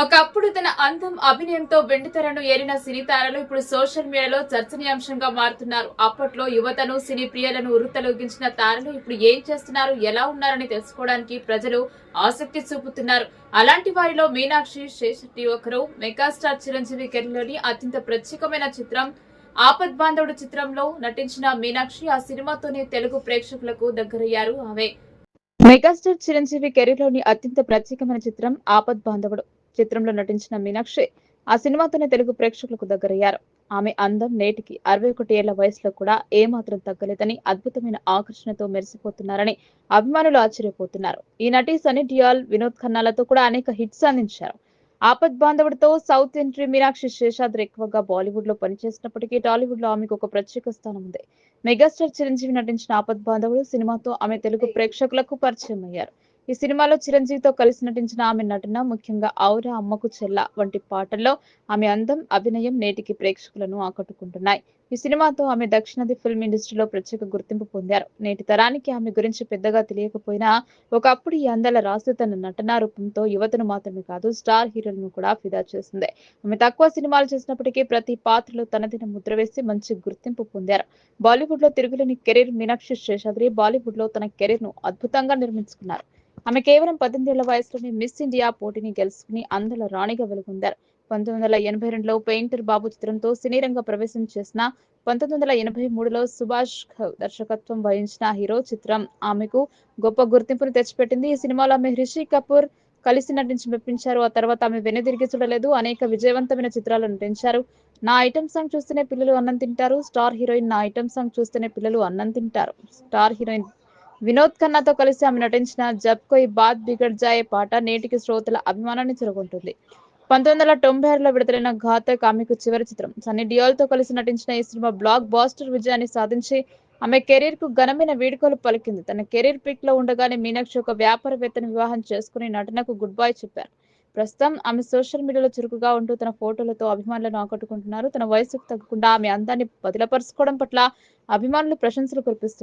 ఒకప్పుడు తన అందం అభినయంతో వెండితెరను ఏరిన సినీ తారలు ఇప్పుడు సోషల్ మీడియాలో చర్చనీయాంశంగా మారుతున్నారు. అప్పట్లో యువతను సినీ ప్రియులను ఉరుతలొగించిన తారలు ఇప్పుడు ఏం చేస్తున్నారు ఎలా ఉన్నారని తెలుసుకోవడానికి ప్రజలు ఆసక్తి చూపుతున్నారు. అలాంటి వారిలో మీనాక్షి శేషట్టి ఒకరు మెగాస్టార్ చిరంజీవి కెరీర్లోని అత్యంత ప్రత్యేకమైన చిత్రం ఆపద్ బాంధవుడు చిత్రంలో నటించిన మీనాక్షి ఆ సినిమాతోనే తెలుగు ప్రేక్షకులకు దగ్గరయ్యారు. ఆమె. మెగాస్టార్ చిరంజీవి కెరీర్లోని అత్యంత ప్రత్యేకమైన చిత్రం ఆపద్ బాంధవుడు. చిత్రంలో నటించిన మీనాక్షి ఆ సినిమాతోనే తెలుగు ప్రేక్షకులకు దగ్గరయ్యారు. ఆమె అందం నేటికి అరవై ఒకటి ఏళ్ళ వయసులో కూడా ఏమాత్రం తగ్గలేదని అద్భుతమైన ఆకర్షణతో మెరిసిపోతున్నారని అభిమానులు ఆశ్చర్యపోతున్నారు. ఈ నటి సనీ డియాల్ వినోద్ ఖన్నాలతో కూడా అనేక హిట్స్ అందించారు. ఆపద్ బాంధవుడితో సౌత్ ఎంట్రీ మీనాక్షి శేషాద్రి ఎక్కువగా బాలీవుడ్లో పనిచేసినప్పటికీ టాలీవుడ్లో ఆమెకు ఒక ప్రత్యేక స్థానం ఉంది. మెగాస్టార్ చిరంజీవి నటించిన ఆపద్ బాంధవుడు సినిమాతో ఆమె తెలుగు ప్రేక్షకులకు పరిచయం అయ్యారు. ఈ సినిమాలో చిరంజీవితో కలిసి నటించిన ఆమె నటన ముఖ్యంగా ఔరా అమ్మకు చెల్ల వంటి పాటల్లో ఆమె అందం అభినయం నేటికి ప్రేక్షకులను ఆకట్టుకుంటున్నాయి. ఈ సినిమాతో ఆమె దక్షిణాది ఫిల్మ్ ఇండస్ట్రీలో ప్రత్యేక గుర్తింపు పొందారు. నేటి తరానికి ఆమె గురించి పెద్దగా తెలియకపోయినా ఒకప్పుడు ఈ అందాల రాసు తన నటనా రూపంతో యువతను మాత్రమే కాదు స్టార్ హీరోలను కూడా ఫిదా చేసింది. ఆమె తక్కువ సినిమాలు చేసినప్పటికీ ప్రతి పాత్రలో తనదిన ముద్ర వేసి మంచి గుర్తింపు పొందారు. బాలీవుడ్లో తిరుగులేని కెరీర్ మీనాక్షి శేషాద్రి బాలీవుడ్లో తన కెరీర్ను అద్భుతంగా నిర్మించుకున్నారు. ఆమె కేవలం పద్దెనిమిదేళ్ళ వయసులోనే మిస్ ఇండియా పోటీని గెలుచుకుని అందులో రాణిగా వెలుగొందారు. పంతొమ్మిది వందల ఎనభై రెండులో పెయింటర్ బాబు చిత్రంతో సినీ రంగ ప్రవేశం చేసిన పంతొమ్మిది వందల ఎనభై మూడులో సుభాష్ దర్శకత్వం వహించిన హీరో చిత్రం ఆమెకు గొప్ప గుర్తింపును తెచ్చిపెట్టింది. ఈ సినిమాలో ఆమె రిషి కపూర్ కలిసి నటించి మెప్పించారు. ఆ తర్వాత ఆమె వెనుదిరిగి చూడలేదు. అనేక విజయవంతమైన చిత్రాలు నటించారు. నా ఐటమ్ సాంగ్ చూస్తేనే పిల్లలు అన్నం తింటారు. స్టార్ హీరోయిన్ నా ఐటమ్ సాంగ్ చూస్తేనే పిల్లలు అన్నం తింటారు. స్టార్ హీరోయిన్ వినోద్ ఖన్నాతో కలిసి ఆమె నటించిన జబ్ కోయి బాత్ బిగడ్ జాయే పాట నేటికి శ్రోతల అభిమానాన్ని చెరగొంటుంది. పంతొమ్మిది వందల తొంభై ఆరులో విడుదలైన ఘాతక్ ఆమెకు చివరి చిత్రం. సన్నీ డియోల్తో కలిసి నటించిన ఈ సినిమా బ్లాక్ బాస్టర్ విజయాన్ని సాధించి ఆమె కెరీర్కు ఘనమైన వేడుకలు పలికింది. తన కెరీర్ పిక్లో ఉండగానే మీనాక్షి ఒక వ్యాపారవేత్తను వివాహం చేసుకుని నటనకు గుడ్ బాయ్ చెప్పారు. ప్రస్తుతం ఆమె సోషల్ మీడియాలో చురుకుగా ఉంటూ తన ఫోటోలతో అభిమానులను ఆకట్టుకుంటున్నారు. తన వయసుకు తగ్గకుండా ఆమె అందాన్ని బదిలపరుచుకోవడం పట్ల అభిమానులు ప్రశంసలు కురిపిస్తున్నారు.